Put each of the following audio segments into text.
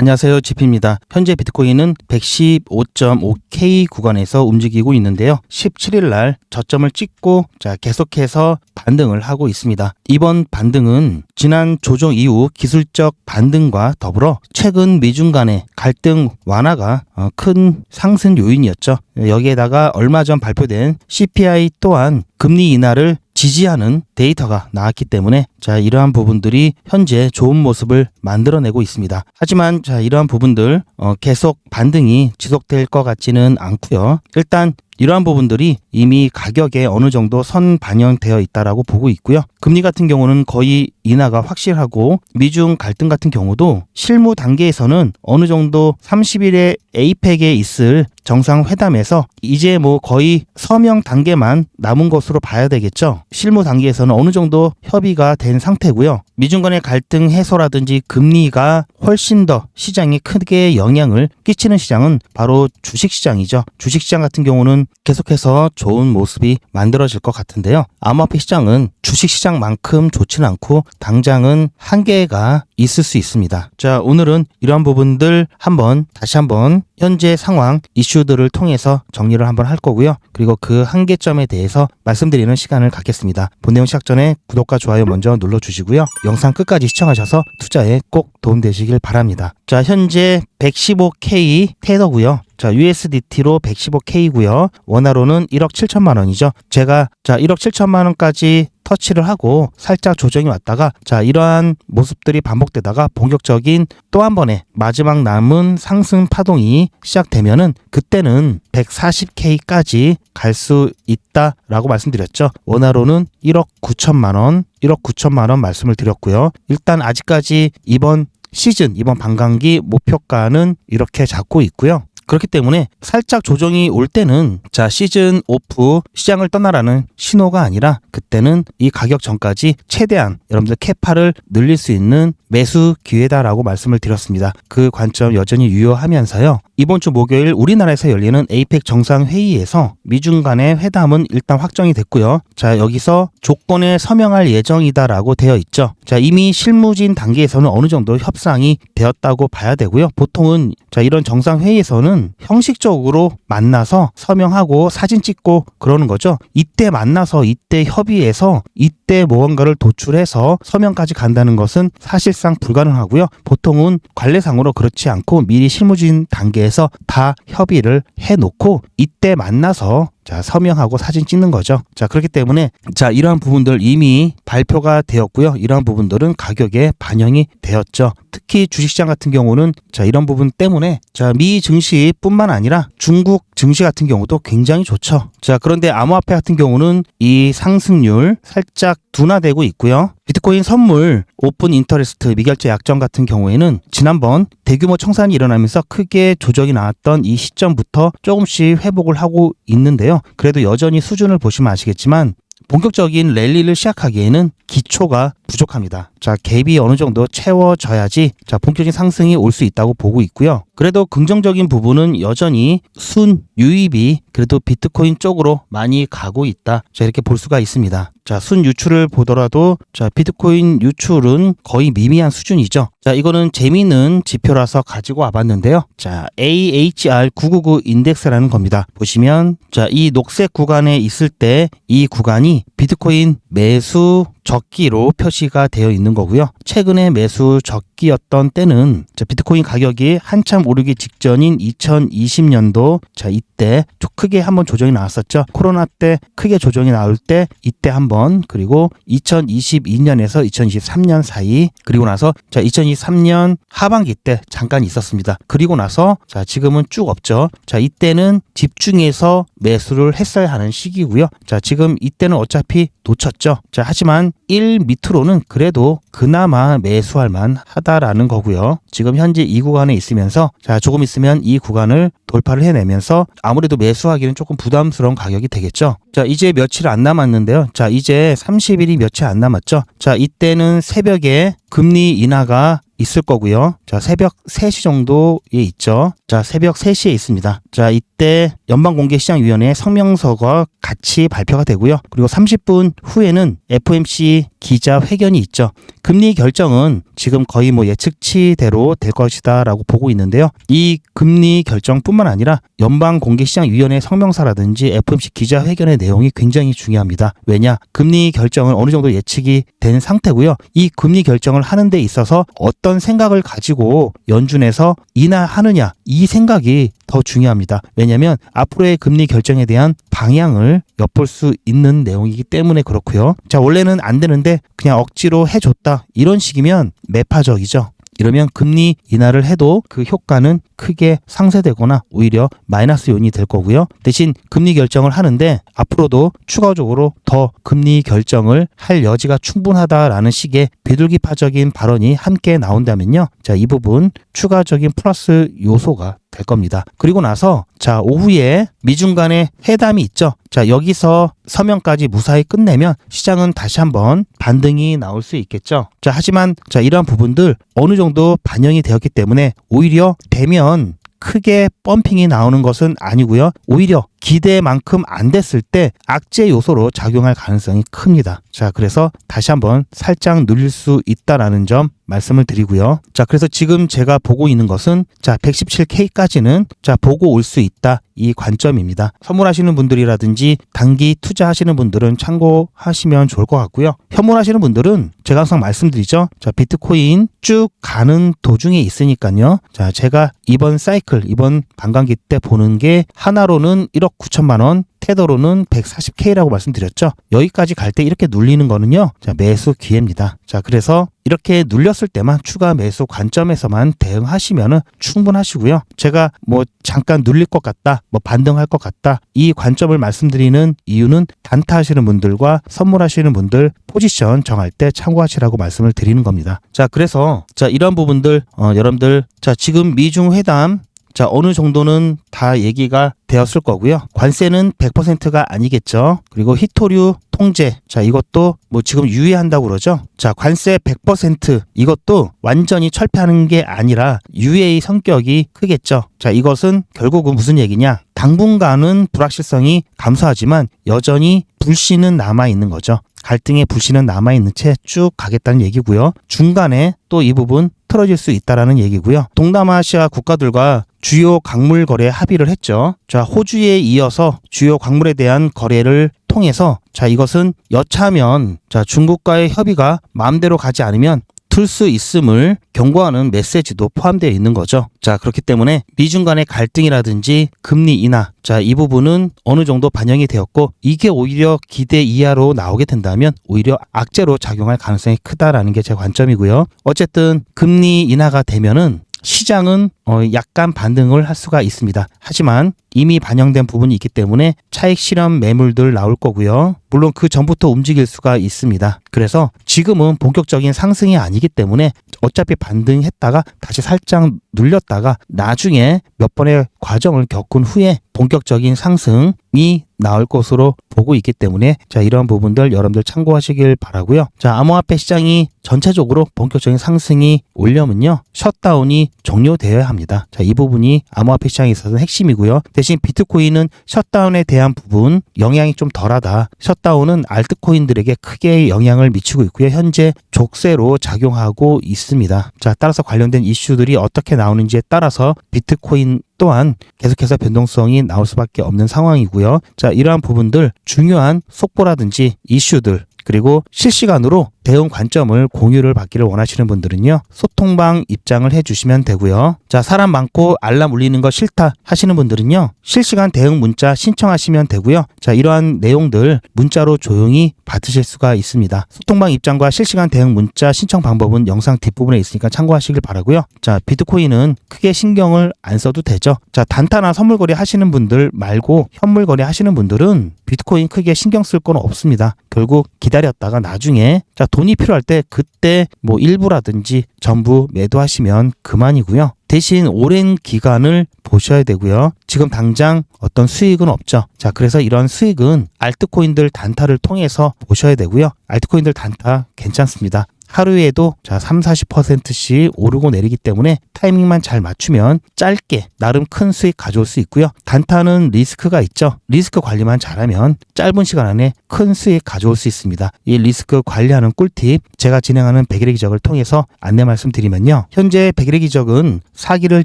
안녕하세요. 지피입니다. 현재 비트코인은 115.5K 구간에서 움직이고 있는데요. 17일 날 저점을 찍고 자, 계속해서 반등을 하고 있습니다. 이번 반등은 지난 조정 이후 기술적 반등과 더불어 최근 미중 간의 갈등 완화가 어, 큰 상승 요인이었죠. 여기에다가 얼마 전 발표된 CPI 또한 금리 인하를 지지하는 데이터가 나왔기 때문에 자 이러한 부분들이 현재 좋은 모습을 만들어내고 있습니다. 하지만 자 이러한 부분들 어, 계속 반등이 지속될 것 같지는 않고요. 일단 이러한 부분들이 이미 가격에 어느 정도 선 반영되어 있다라고 보고 있고요. 금리 같은 경우는 거의 인하가 확실하고 미중 갈등 같은 경우도 실무 단계에서는 어느 정도 30일에 에이펙에 있을 정상회담에서 이제 뭐 거의 서명 단계만 남은 것으로 봐야 되겠죠. 실무 단계에서는 어느 정도 협의가 된 상태고요. 미중 간의 갈등 해소라든지 금리가 훨씬 더 시장에 크게 영향을 끼치는 시장은 바로 주식 시장이죠. 주식 시장 같은 경우는 계속해서 좋은 모습이 만들어질 것 같은데요. 암호화폐 시장은 주식 시장만큼 좋지는 않고 당장은 한계가 있을 수 있습니다. 자, 오늘은 이러한 부분들 한번 다시 한번 현재 상황 이슈들을 통해서 정리를 한번 할 거고요. 그리고 그 한계점에 대해서 말씀드리는 시간을 갖겠습니다. 본 내용 시작 전에 구독과 좋아요 먼저 눌러 주시고요. 영상 끝까지 시청하셔서 투자에 꼭 도움되시길 바랍니다. 자, 현재 115K 테더고요. 자, USDT로 115K고요. 원화로는 1억 7천만 원이죠. 제가 자, 1억 7천만 원까지 터치를 하고 살짝 조정이 왔다가 자 이러한 모습들이 반복되다가 본격적인 또 한 번의 마지막 남은 상승 파동이 시작되면은 그때는 140K까지 갈 수 있다라고 말씀드렸죠. 원화로는 1억 9천만 원, 1억 9천만 원 말씀을 드렸고요. 일단 아직까지 이번 시즌 이번 반감기 목표가는 이렇게 잡고 있고요. 그렇기 때문에 살짝 조정이 올 때는 자 시즌 오프 시장을 떠나라는 신호가 아니라 그때는 이 가격 전까지 최대한 여러분들 캐파를 늘릴 수 있는 매수 기회다라고 말씀을 드렸습니다. 그 관점 여전히 유효하면서요. 이번 주 목요일 우리나라에서 열리는 에이펙 정상회의에서 미중 간의 회담은 일단 확정이 됐고요. 자, 여기서 조건에 서명할 예정이다라고 되어 있죠. 자, 이미 실무진 단계에서는 어느 정도 협상이 되었다고 봐야 되고요. 보통은 자, 이런 정상회의에서는 형식적으로 만나서 서명하고 사진 찍고 그러는 거죠. 이때 만나서 이때 협의해서 이 때 무언가를 도출해서 서명까지 간다는 것은 사실상 불가능하고요. 보통은 관례상으로 그렇지 않고 미리 실무진 단계에서 다 협의를 해놓고 이때 만나서 자, 서명하고 사진 찍는 거죠. 자, 그렇기 때문에 자, 이러한 부분들 이미 발표가 되었고요. 이러한 부분들은 가격에 반영이 되었죠. 특히 주식시장 같은 경우는 자, 이런 부분 때문에 자, 미 증시뿐만 아니라 중국 증시 같은 경우도 굉장히 좋죠. 자, 그런데 암호화폐 같은 경우는 이 상승률 살짝 둔화되고 있고요. 비트코인 선물 오픈 인터레스트 미결제 약정 같은 경우에는 지난번 대규모 청산이 일어나면서 크게 조정이 나왔던 이 시점부터 조금씩 회복을 하고 있는데요. 그래도 여전히 수준을 보시면 아시겠지만 본격적인 랠리를 시작하기에는 기초가 부족합니다. 자, 갭이 어느 정도 채워져야지 자, 본격적인 상승이 올 수 있다고 보고 있고요. 그래도 긍정적인 부분은 여전히 순 유입이 그래도 비트코인 쪽으로 많이 가고 있다. 자, 이렇게 볼 수가 있습니다. 자, 순 유출을 보더라도 자, 비트코인 유출은 거의 미미한 수준이죠. 자, 이거는 재미있는 지표라서 가지고 와 봤는데요. 자, AHR999 인덱스라는 겁니다. 보시면 자, 이 녹색 구간에 있을 때 이 구간이 비트코인 매수 적기로 표시가 되어 있는 거고요. 최근에 매수 적 기였던 때는 자, 비트코인 가격이 한참 오르기 직전인 2020년도 자 이때 크게 한번 조정이 나왔었죠. 코로나 때 크게 조정이 나올 때 이때 한번 그리고 2022년에서 2023년 사이 그리고 나서 자 2023년 하반기 때 잠깐 있었습니다. 그리고 나서 자 지금은 쭉 없죠. 자 이때는 집중해서 매수를 했어야 하는 시기고요. 자 지금 이때는 어차피 놓쳤죠. 자 하지만 1 밑으로는 그래도 그나마 매수할 만 하다 라는 거고요. 지금 현재 이 구간에 있으면서 자 조금 있으면 이 구간을 돌파를 해내면서 아무래도 매수하기는 조금 부담스러운 가격이 되겠죠. 자 이제 며칠 안 남았는데요. 자 이제 30일이 며칠 안 남았죠. 자 이때는 새벽에 금리 인하가 있을 거고요. 자, 새벽 3시 정도에 있죠. 자, 새벽 3시에 있습니다. 자, 이때 연방공개시장위원회 성명서가 같이 발표가 되고요. 그리고 30분 후에는 FOMC 기자 회견이 있죠. 금리 결정은 지금 거의 뭐 예측치대로 될 것이다라고 보고 있는데요. 이 금리 결정뿐만 아니라 연방 공개시장위원회 성명서라든지 FOMC 기자 회견의 내용이 굉장히 중요합니다. 왜냐? 금리 결정은 어느 정도 예측이 된 상태고요. 이 금리 결정을 하는 데 있어서 어떤 생각을 가지고 연준에서 인하하느냐 이 생각이 더 중요합니다. 왜냐하면 앞으로의 금리 결정에 대한 방향을 엿볼 수 있는 내용이기 때문에 그렇고요. 자 원래는 안 되는데 그냥 억지로 해줬다 이런 식이면 매파적이죠. 이러면 금리 인하를 해도 그 효과는 크게 상쇄되거나 오히려 마이너스 요인이 될 거고요. 대신 금리 결정을 하는데 앞으로도 추가적으로 더 금리 결정을 할 여지가 충분하다라는 식의 비둘기파적인 발언이 함께 나온다면요. 자, 이 부분 추가적인 플러스 요소가 될 겁니다. 그리고 나서 자 오후에 미중 간의 회담이 있죠. 자 여기서 서명까지 무사히 끝내면 시장은 다시 한번 반등이 나올 수 있겠죠. 자 하지만 자 이러한 부분들 어느 정도 반영이 되었기 때문에 오히려 되면 크게 펌핑이 나오는 것은 아니고요. 오히려 기대만큼 안 됐을 때 악재 요소로 작용할 가능성이 큽니다. 자, 그래서 다시 한번 살짝 눌릴 수 있다라는 점 말씀을 드리고요. 자, 그래서 지금 제가 보고 있는 것은 자, 117K까지는 자, 보고 올 수 있다. 이 관점입니다. 선물하시는 분들이라든지 단기 투자하시는 분들은 참고하시면 좋을 것 같고요. 현물하시는 분들은 제가 항상 말씀드리죠. 자, 비트코인 쭉 가는 도중에 있으니까요. 자, 제가 이번 사이클, 이번 반감기 때 보는 게 하나로는 1억 9천만 원, 테더로는 140K라고 말씀드렸죠. 여기까지 갈 때 이렇게 눌리는 거는요. 자, 매수 기회입니다. 자, 그래서 이렇게 눌렸을 때만 추가 매수 관점에서만 대응하시면은 충분하시고요. 제가 뭐 잠깐 눌릴 것 같다, 뭐 반등할 것 같다. 이 관점을 말씀드리는 이유는 단타 하시는 분들과 선물하시는 분들 포지션 정할 때 참고하시라고 말씀을 드리는 겁니다. 자, 그래서 자, 이런 부분들 어, 여러분들 자, 지금 미중 회담 자, 어느 정도는 다 얘기가 되었을 거고요. 관세는 100%가 아니겠죠. 그리고 히토류 통제. 자, 이것도 뭐 지금 유예한다고 그러죠. 자, 관세 100% 이것도 완전히 철폐하는 게 아니라 유예의 성격이 크겠죠. 자, 이것은 결국은 무슨 얘기냐? 당분간은 불확실성이 감소하지만 여전히 불씨는 남아 있는 거죠. 갈등의 불씨는 남아 있는 채 쭉 가겠다는 얘기고요. 중간에 또 이 부분 틀어질 수 있다라는 얘기고요. 동남아시아 국가들과 주요 광물 거래 합의를 했죠. 자, 호주에 이어서 주요 광물에 대한 거래를 통해서 자, 이것은 여차하면 자, 중국과의 협의가 마음대로 가지 않으면 틀수 있음을 경고하는 메시지도 포함되어 있는 거죠. 자, 그렇기 때문에 미중 간의 갈등이라든지 금리 인하, 자, 이 부분은 어느 정도 반영이 되었고, 이게 오히려 기대 이하로 나오게 된다면 오히려 악재로 작용할 가능성이 크다라는 게 제 관점이고요. 어쨌든 금리 인하가 되면은 시장은 어 약간 반등을 할 수가 있습니다. 하지만 이미 반영된 부분이 있기 때문에 차익 실현 매물들 나올 거고요. 물론 그 전부터 움직일 수가 있습니다. 그래서 지금은 본격적인 상승이 아니기 때문에 어차피 반등했다가 다시 살짝 눌렸다가 나중에 몇 번의 과정을 겪은 후에 본격적인 상승이 나올 것으로 보고 있기 때문에 자 이러한 부분들 여러분들 참고하시길 바라고요. 자 암호화폐 시장이 전체적으로 본격적인 상승이 오려면요 셧다운이 종료되어야 합니다. 자 이 부분이 암호화폐 시장에 있어서는 핵심이고요. 대신 비트코인은 셧다운에 대한 부분 영향이 좀 덜하다. 셧다운은 알트코인들에게 크게 영향을 미치고 있고요. 현재 족쇄로 작용하고 있습니다. 자 따라서 관련된 이슈들이 어떻게 나오는지에 따라서 비트코인 또한 계속해서 변동성이 나올 수밖에 없는 상황이고요. 자, 이러한 부분들 중요한 속보라든지 이슈들 그리고 실시간으로 대응 관점을 공유를 받기를 원하시는 분들은요. 소통방 입장을 해주시면 되고요. 자, 사람 많고 알람 울리는 거 싫다 하시는 분들은요. 실시간 대응 문자 신청하시면 되고요. 자, 이러한 내용들 문자로 조용히 받으실 수가 있습니다. 소통방 입장과 실시간 대응 문자 신청 방법은 영상 뒷부분에 있으니까 참고하시길 바라고요. 자, 비트코인은 크게 신경을 안 써도 되죠. 자, 단타나 선물 거래 하시는 분들 말고 현물 거래 하시는 분들은 비트코인 크게 신경 쓸 건 없습니다. 결국 기다렸다가 나중에 자, 돈이 필요할 때 그때 뭐 일부라든지 전부 매도하시면 그만이고요. 대신 오랜 기간을 보셔야 되고요. 지금 당장 어떤 수익은 없죠. 자, 그래서 이런 수익은 알트코인들 단타를 통해서 보셔야 되고요. 알트코인들 단타 괜찮습니다. 하루에도 자 3, 40%씩 오르고 내리기 때문에 타이밍만 잘 맞추면 짧게 나름 큰 수익 가져올 수 있고요. 단타는 리스크가 있죠. 리스크 관리만 잘하면 짧은 시간 안에 큰 수익 가져올 수 있습니다. 이 리스크 관리하는 꿀팁 제가 진행하는 백일의 기적을 통해서 안내 말씀드리면요. 현재 백일의 기적은 4기를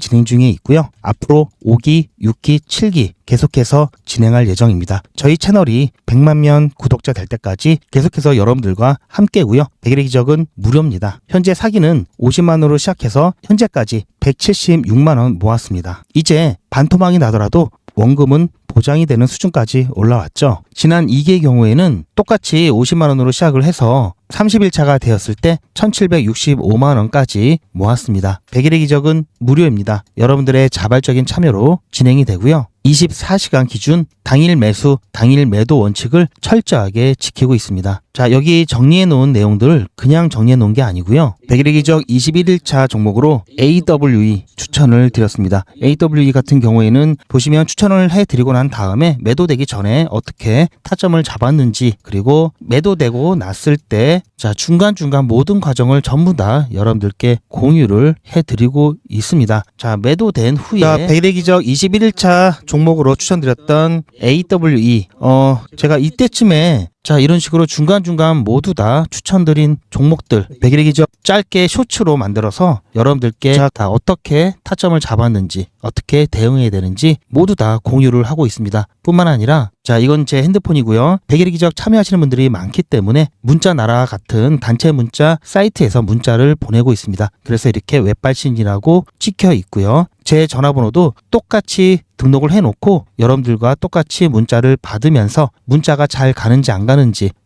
진행 중에 있고요. 앞으로 5기, 6기, 7기 계속해서 진행할 예정입니다. 저희 채널이 100만 명 구독자 될 때까지 계속해서 여러분들과 함께고요. 백일의 기적은 무료입니다. 현재 사기는 50만 원으로 시작해서 현재까지 176만 원 모았습니다. 이제 반토막이 나더라도 원금은 보장이 되는 수준까지 올라왔죠. 지난 2기의 경우에는 똑같이 50만 원으로 시작을 해서 30일차가 되었을 때 1765만 원까지 모았습니다. 100일의 기적은 무료입니다. 여러분들의 자발적인 참여로 진행이 되고요. 24시간 기준 당일 매수, 당일 매도 원칙을 철저하게 지키고 있습니다. 자, 여기 정리해 놓은 내용들을 그냥 정리해 놓은 게 아니고요. 백일의 기적 21일차 종목으로 AWE 추천을 드렸습니다. AWE 같은 경우에는 보시면 추천을 해 드리고 난 다음에 매도되기 전에 어떻게 타점을 잡았는지 그리고 매도되고 났을 때 자, 중간중간 모든 과정을 전부 다 여러분들께 공유를 해 드리고 있습니다. 자, 매도된 후에 자, 백일의 기적 21일차 종목으로 추천드렸던 AWE 어, 제가 이때쯤에 자, 이런 식으로 중간중간 모두 다 추천드린 종목들, 백일의 기적 짧게 쇼츠로 만들어서 여러분들께 자, 다 어떻게 타점을 잡았는지, 어떻게 대응해야 되는지 모두 다 공유를 하고 있습니다. 뿐만 아니라, 자, 이건 제 핸드폰이고요. 백일의 기적 참여하시는 분들이 많기 때문에 문자 나라 같은 단체 문자 사이트에서 문자를 보내고 있습니다. 그래서 이렇게 웹발신이라고 찍혀 있고요. 제 전화번호도 똑같이 등록을 해놓고 여러분들과 똑같이 문자를 받으면서 문자가 잘 가는지 안 가는지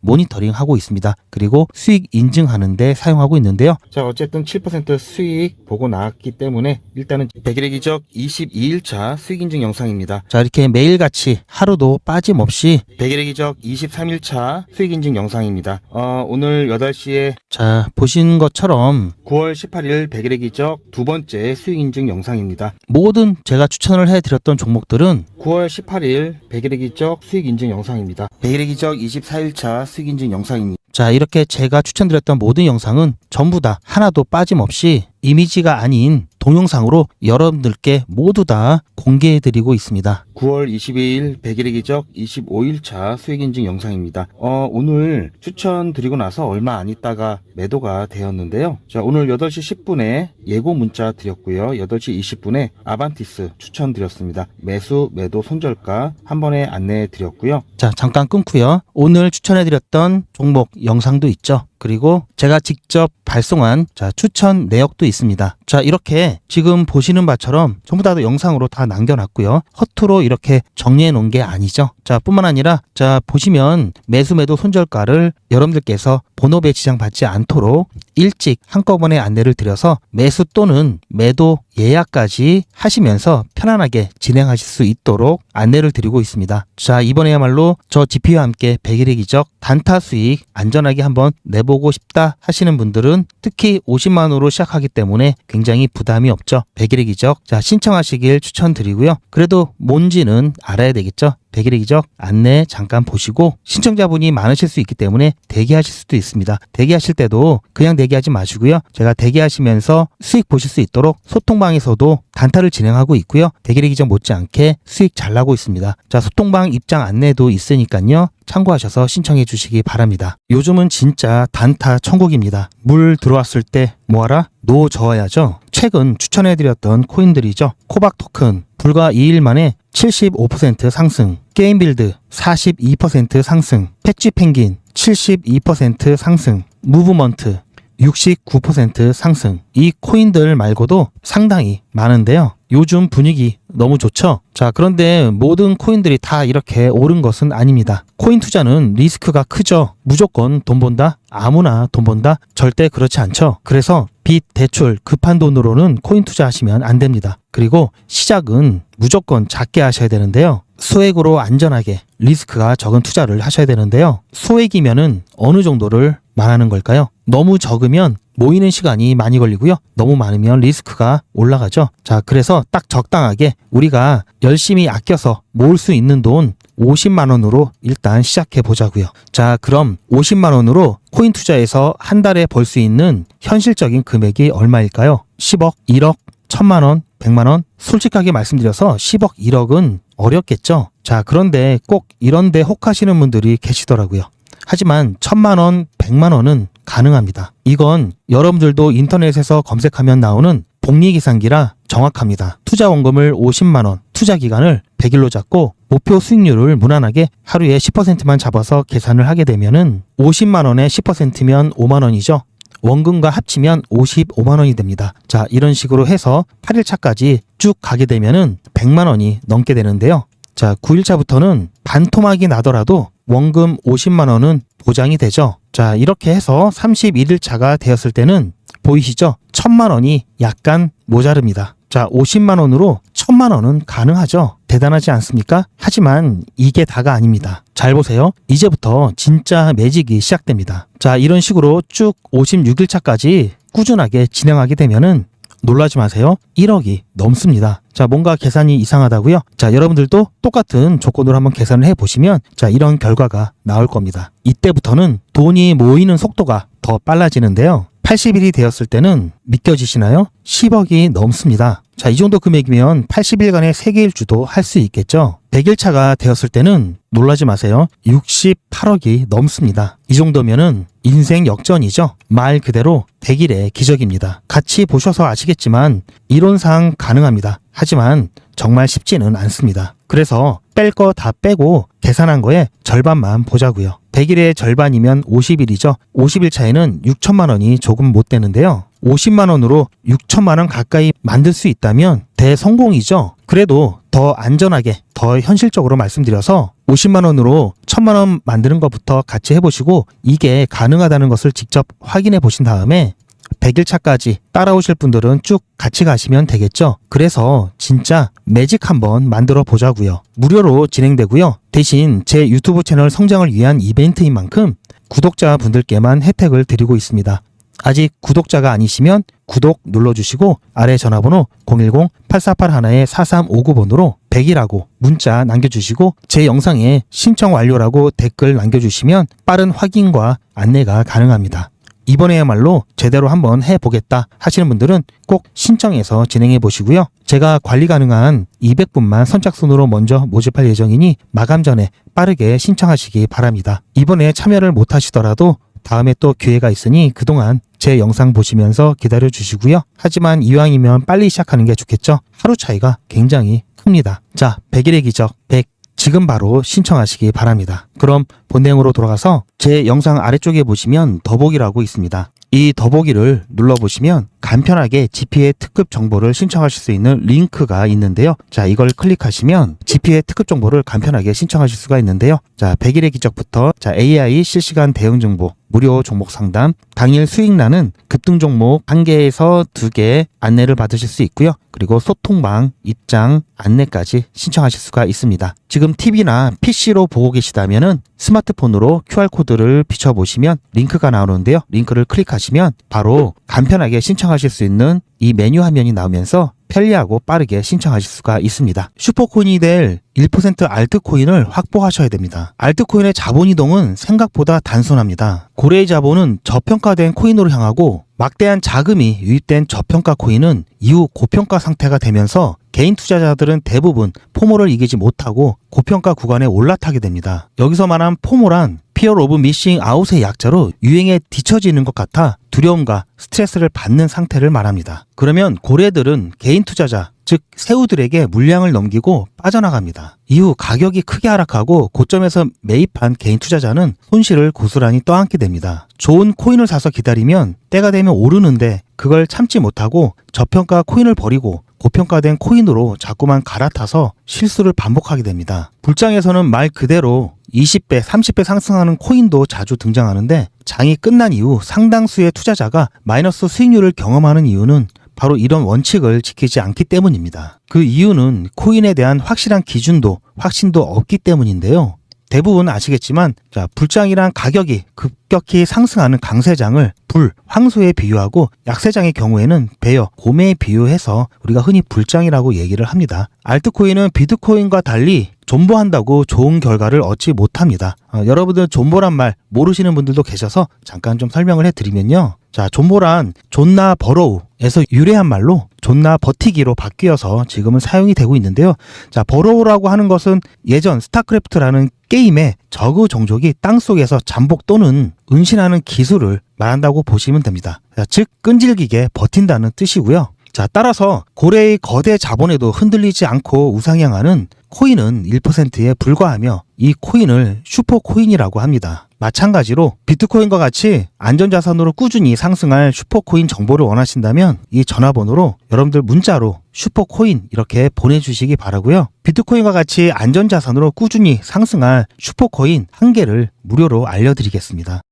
모니터링 하고 있습니다. 그리고 수익 인증하는데 사용하고 있는데요. 자, 어쨌든 7% 수익 보고 나왔기 때문에 일단은 백일의 기적 22일차 수익 인증 영상입니다. 자, 이렇게 매일같이 하루도 빠짐없이 백일의 기적 23일차 수익 인증 영상입니다. 어, 오늘 8시에 자, 보신 것처럼 9월 18일 백일의 기적 두 번째 수익 인증 영상입니다. 모든 제가 추천을 해드렸던 종목들은 9월 18일 백일의 기적 수익 인증 영상입니다. 백일의 기적 24일차 수익 인증 영상입니다. 자, 이렇게 제가 추천드렸던 모든 영상은 전부 다 하나도 빠짐없이 이미지가 아닌 동영상으로 여러분들께 모두 다 공개해드리고 있습니다. 9월 22일 백일의 기적 25일차 수익 인증 영상입니다. 어, 오늘 추천드리고 나서 얼마 안 있다가 매도가 되었는데요. 자, 오늘 8시 10분에 예고 문자 드렸고요. 8시 20분에 아반티스 추천드렸습니다. 매수, 매도, 손절가 한 번에 안내해 드렸고요. 자, 잠깐 끊고요. 오늘 추천해 드렸던 종목 영상도 있죠. 그리고 제가 직접 발송한 자, 추천 내역도 있습니다. 자, 이렇게 지금 보시는 바처럼 전부 다 영상으로 다 남겨놨고요. 허투루 이렇게 정리해 놓은 게 아니죠. 자, 뿐만 아니라 자, 보시면 매수 매도 손절가를 여러분들께서 번호 배치장 받지 않도록 일찍 한꺼번에 안내를 드려서 매수 또는 매도 예약까지 하시면서 편안하게 진행하실 수 있도록 안내를 드리고 있습니다. 자, 이번에야말로 저 GP와 함께 100일의 기적 단타 수익 안전하게 한번 내보고 싶다 하시는 분들은 특히 50만원으로 시작하기 때문에 굉장히 부담이 없죠. 100일의 기적. 자, 신청하시길 추천드리고요. 그래도 뭔지는 알아야 되겠죠. 100일의 기적 안내 잠깐 보시고 신청자분이 많으실 수 있기 때문에 대기하실 수도 있습니다. 대기하실 때도 그냥 대기하지 마시고요. 제가 대기하시면서 수익 보실 수 있도록 소통방에서도 단타를 진행하고 있고요. 100일의 기적 못지않게 수익 잘 나고 있습니다. 자, 소통방 입장 안내도 있으니까요. 참고하셔서 신청해 주시기 바랍니다. 요즘은 진짜 단타 천국입니다. 물 들어왔을 때 뭐하라? 노 저어야죠. 최근 추천해드렸던 코인들이죠. 코박 토큰 불과 2일 만에 75% 상승, 게임 빌드 42% 상승, 패치 펭귄 72% 상승, 무브먼트 69% 상승. 이 코인들 말고도 상당히 많은데요. 요즘 분위기 너무 좋죠? 자, 그런데 모든 코인들이 다 이렇게 오른 것은 아닙니다. 코인 투자는 리스크가 크죠? 무조건 돈 번다? 아무나 돈 번다? 절대 그렇지 않죠? 그래서 빚, 대출, 급한 돈으로는 코인 투자하시면 안 됩니다. 그리고 시작은 무조건 작게 하셔야 되는데요. 소액으로 안전하게 리스크가 적은 투자를 하셔야 되는데요. 소액이면은 어느 정도를 말하는 걸까요? 너무 적으면 모이는 시간이 많이 걸리고요. 너무 많으면 리스크가 올라가죠. 자, 그래서 딱 적당하게 우리가 열심히 아껴서 모을 수 있는 돈 50만 원으로 일단 시작해 보자고요. 자, 그럼 50만 원으로 코인 투자에서 한 달에 벌 수 있는 현실적인 금액이 얼마일까요? 10억, 1억, 1000만 원, 100만 원? 솔직하게 말씀드려서 10억, 1억은 어렵겠죠. 자, 그런데 꼭 이런 데 혹하시는 분들이 계시더라고요. 하지만 1000만 원, 100만 원은 가능합니다. 이건 여러분들도 인터넷에서 검색하면 나오는 복리계산기라 정확합니다. 투자 원금을 50만 원, 투자 기간을 100일로 잡고 목표 수익률을 무난하게 하루에 10%만 잡아서 계산을 하게 되면은 50만 원에 10%면 5만 원이죠. 원금과 합치면 55만 원이 됩니다. 자, 이런 식으로 해서 8일차까지 쭉 가게 되면은 100만 원이 넘게 되는데요. 자, 9일차부터는 반토막이 나더라도 원금 50만 원은 보장이 되죠. 자, 이렇게 해서 31일 차가 되었을 때는 보이시죠? 1000만 원이 약간 모자릅니다. 자, 50만 원으로 1000만 원은 가능하죠. 대단하지 않습니까? 하지만 이게 다가 아닙니다. 잘 보세요. 이제부터 진짜 매직이 시작됩니다. 자, 이런 식으로 쭉 56일 차까지 꾸준하게 진행하게 되면은 놀라지 마세요. 1억이 넘습니다. 자, 뭔가 계산이 이상하다고요? 자, 여러분들도 똑같은 조건으로 한번 계산을 해 보시면 자, 이런 결과가 나올 겁니다. 이때부터는 돈이 모이는 속도가 더 빨라지는데요. 80일이 되었을 때는 믿겨지시나요? 10억이 넘습니다. 자, 이 정도 금액이면 80일간의 세계 일주도 할 수 있겠죠? 100일차가 되었을 때는 놀라지 마세요. 68억이 넘습니다. 이 정도면은 인생 역전이죠. 말 그대로 100일의 기적입니다. 같이 보셔서 아시겠지만 이론상 가능합니다. 하지만 정말 쉽지는 않습니다. 그래서 뺄 거 다 빼고 계산한 거에 절반만 보자고요. 100일의 절반이면 50일이죠. 50일 차에는 6천만 원이 조금 못 되는데요. 50만 원으로 6천만 원 가까이 만들 수 있다면 대성공이죠. 그래도 더 안전하게, 더 현실적으로 말씀드려서 50만 원으로 1000만 원 만드는 것부터 같이 해보시고 이게 가능하다는 것을 직접 확인해 보신 다음에 100일 차까지 따라오실 분들은 쭉 같이 가시면 되겠죠. 그래서 진짜 매직 한번 만들어 보자고요. 무료로 진행되고요. 대신 제 유튜브 채널 성장을 위한 이벤트인 만큼 구독자 분들께만 혜택을 드리고 있습니다. 아직 구독자가 아니시면 구독 눌러주시고 아래 전화번호 010-8481-4359번으로 100이라고 문자 남겨주시고 제 영상에 신청 완료라고 댓글 남겨주시면 빠른 확인과 안내가 가능합니다. 이번에야말로 제대로 한번 해보겠다 하시는 분들은 꼭 신청해서 진행해 보시고요. 제가 관리 가능한 200분만 선착순으로 먼저 모집할 예정이니 마감 전에 빠르게 신청하시기 바랍니다. 이번에 참여를 못 하시더라도 다음에 또 기회가 있으니 그동안 제 영상 보시면서 기다려 주시고요. 하지만 이왕이면 빨리 시작하는 게 좋겠죠? 하루 차이가 굉장히 큽니다. 자, 100일의 기적 100 지금 바로 신청하시기 바랍니다. 그럼 본 내용으로 돌아가서 제 영상 아래쪽에 보시면 더보기라고 있습니다. 이 더보기를 눌러보시면 간편하게 GP의 특급 정보를 신청하실 수 있는 링크가 있는데요. 자, 이걸 클릭하시면 GP의 특급 정보를 간편하게 신청하실 수가 있는데요. 자, 100일의 기적부터 자, AI 실시간 대응 정보, 무료 종목 상담, 당일 수익나는 급등 종목 한 개에서 두 개 안내를 받으실 수 있고요. 그리고 소통방, 입장, 안내까지 신청하실 수가 있습니다. 지금 TV나 PC로 보고 계시다면은 스마트폰으로 QR코드를 비춰보시면 링크가 나오는데요. 링크를 클릭하시면 바로 간편하게 신청하실 수 있는 이 메뉴 화면이 나오면서 편리하고 빠르게 신청하실 수가 있습니다. 슈퍼코인이 될 1% 알트코인을 확보하셔야 됩니다. 알트코인의 자본 이동은 생각보다 단순합니다. 고래의 자본은 저평가된 코인으로 향하고 막대한 자금이 유입된 저평가 코인은 이후 고평가 상태가 되면서 개인 투자자들은 대부분 포모를 이기지 못하고 고평가 구간에 올라타게 됩니다. 여기서 말한 포모란 피어 오브 미싱 아웃의 약자로 유행에 뒤처지는 것 같아 두려움과 스트레스를 받는 상태를 말합니다. 그러면 고래들은 개인 투자자, 즉 새우들에게 물량을 넘기고 빠져나갑니다. 이후 가격이 크게 하락하고 고점에서 매입한 개인 투자자는 손실을 고스란히 떠안게 됩니다. 좋은 코인을 사서 기다리면 때가 되면 오르는데 그걸 참지 못하고 저평가 코인을 버리고 고평가된 코인으로 자꾸만 갈아타서 실수를 반복하게 됩니다. 불장에서는 말 그대로 20배, 30배 상승하는 코인도 자주 등장하는데 장이 끝난 이후 상당수의 투자자가 마이너스 수익률을 경험하는 이유는 바로 이런 원칙을 지키지 않기 때문입니다. 그 이유는 코인에 대한 확실한 기준도 확신도 없기 때문인데요. 대부분 아시겠지만 자, 불장이란 가격이 급격히 상승하는 강세장을 불, 황소에 비유하고 약세장의 경우에는 배여, 곰에 비유해서 우리가 흔히 불장이라고 얘기를 합니다. 알트코인은 비트코인과 달리 존버한다고 좋은 결과를 얻지 못합니다. 어, 여러분들 존버란 말 모르시는 분들도 계셔서 잠깐 좀 설명을 해드리면요. 자, 존버란 존나 버로우에서 유래한 말로 존나 버티기로 바뀌어서 지금은 사용이 되고 있는데요. 자, 버로우라고 하는 것은 예전 스타크래프트라는 게임에 저그 종족이 땅 속에서 잠복 또는 은신하는 기술을 말한다고 보시면 됩니다. 자, 즉 끈질기게 버틴다는 뜻이고요. 자, 따라서 고래의 거대 자본에도 흔들리지 않고 우상향하는 코인은 1%에 불과하며 이 코인을 슈퍼코인이라고 합니다. 마찬가지로 비트코인과 같이 안전자산으로 꾸준히 상승할 슈퍼코인 정보를 원하신다면 이 전화번호로 여러분들 문자로 슈퍼코인 이렇게 보내주시기 바라고요. 비트코인과 같이 안전자산으로 꾸준히 상승할 슈퍼코인 한 개를 무료로 알려드리겠습니다.